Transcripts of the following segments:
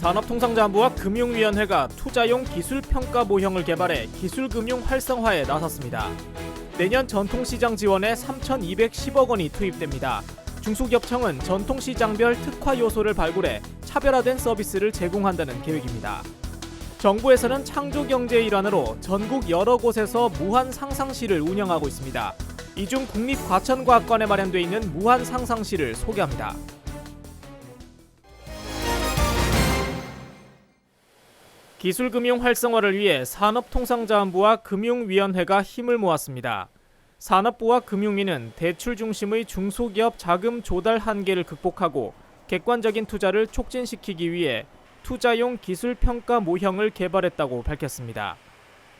산업통상자원부와 금융위원회가 투자용 기술평가 모형을 개발해 기술금융 활성화에 나섰습니다. 내년 전통시장 지원에 3,210억 원이 투입됩니다. 중소기업청은 전통시장별 특화 요소를 발굴해 차별화된 서비스를 제공한다는 계획입니다. 정부에서는 창조경제의 일환으로 전국 여러 곳에서 무한 상상실을 운영하고 있습니다. 이 중 국립과천과학관에 마련돼 있는 무한 상상실을 소개합니다. 기술금융 활성화를 위해 산업통상자원부와 금융위원회가 힘을 모았습니다. 산업부와 금융위는 대출 중심의 중소기업 자금 조달 한계를 극복하고 객관적인 투자를 촉진시키기 위해 투자용 기술평가 모형을 개발했다고 밝혔습니다.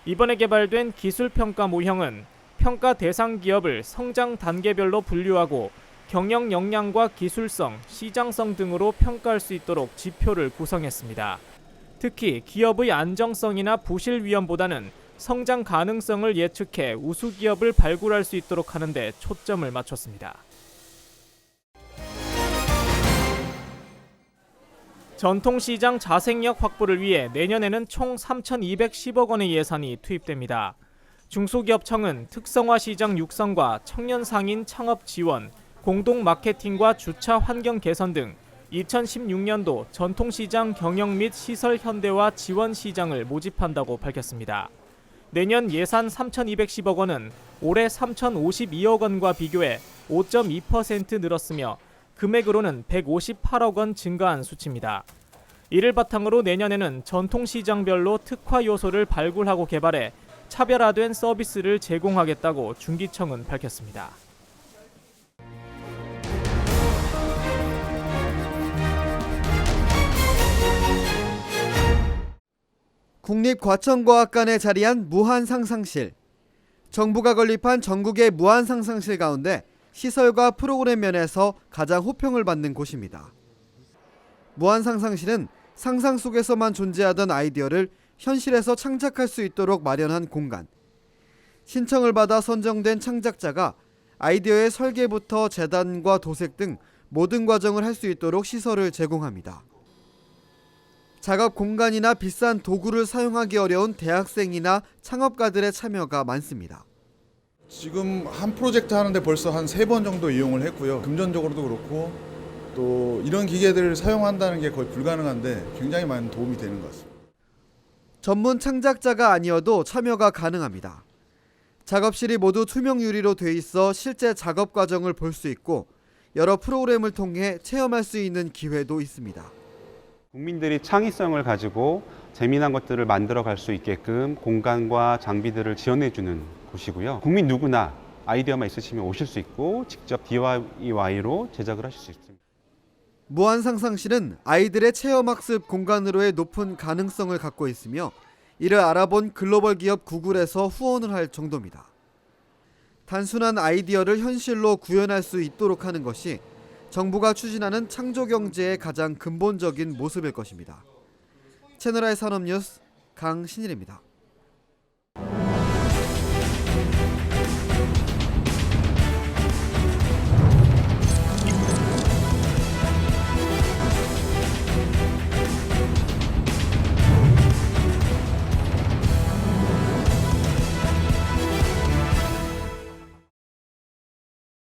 이번에 개발된 기술평가 모형은 평가 대상 기업을 성장 단계별로 분류하고 경영 역량과 기술성, 시장성 등으로 평가할 수 있도록 지표를 구성했습니다. 특히 기업의 안정성이나 부실 위험보다는 성장 가능성을 예측해 우수 기업을 발굴할 수 있도록 하는 데 초점을 맞췄습니다. 전통시장 자생력 확보를 위해 내년에는 총 3,210억 원의 예산이 투입됩니다. 중소기업청은 특성화 시장 육성과 청년 상인 창업 지원, 공동 마케팅과 주차 환경 개선 등 2016년도 전통시장 경영 및 시설 현대화 지원 시장을 모집한다고 밝혔습니다. 내년 예산 3,210억 원은 올해 3,052억 원과 비교해 5.2% 늘었으며 금액으로는 158억 원 증가한 수치입니다. 이를 바탕으로 내년에는 전통시장별로 특화 요소를 발굴하고 개발해 차별화된 서비스를 제공하겠다고 중기청은 밝혔습니다. 국립과천과학관에 자리한 무한상상실. 정부가 건립한 전국의 무한상상실 가운데 시설과 프로그램 면에서 가장 호평을 받는 곳입니다. 무한상상실은 상상 속에서만 존재하던 아이디어를 현실에서 창작할 수 있도록 마련한 공간. 신청을 받아 선정된 창작자가 아이디어의 설계부터 재단과 도색 등 모든 과정을 할 수 있도록 시설을 제공합니다. 작업 공간이나 비싼 도구를 사용하기 어려운 대학생이나 창업가들의 참여가 많습니다. 지금 한 프로젝트 하는데 벌써 한 세 번 정도 이용을 했고요. 금전적으로도 그렇고 또 이런 기계들을 사용한다는 게 거의 불가능한데 굉장히 많은 도움이 되는 것 같습니다. 전문 창작자가 아니어도 참여가 가능합니다. 작업실이 모두 투명 유리로 돼 있어 실제 작업 과정을 볼 수 있고 여러 프로그램을 통해 체험할 수 있는 기회도 있습니다. 국민들이 창의성을 가지고 재미난 것들을 만들어 갈 수 있게끔 공간과 장비들을 지원해 주는 곳이고요. 국민 누구나 아이디어만 있으시면 오실 수 있고 직접 DIY로 제작을 하실 수 있습니다. 무한상상실은 아이들의 체험학습 공간으로의 높은 가능성을 갖고 있으며 이를 알아본 글로벌 기업 구글에서 후원을 할 정도입니다. 단순한 아이디어를 현실로 구현할 수 있도록 하는 것이 정부가 추진하는 창조 경제의 가장 근본적인 모습일 것입니다. 채널아이 산업뉴스 강신일입니다.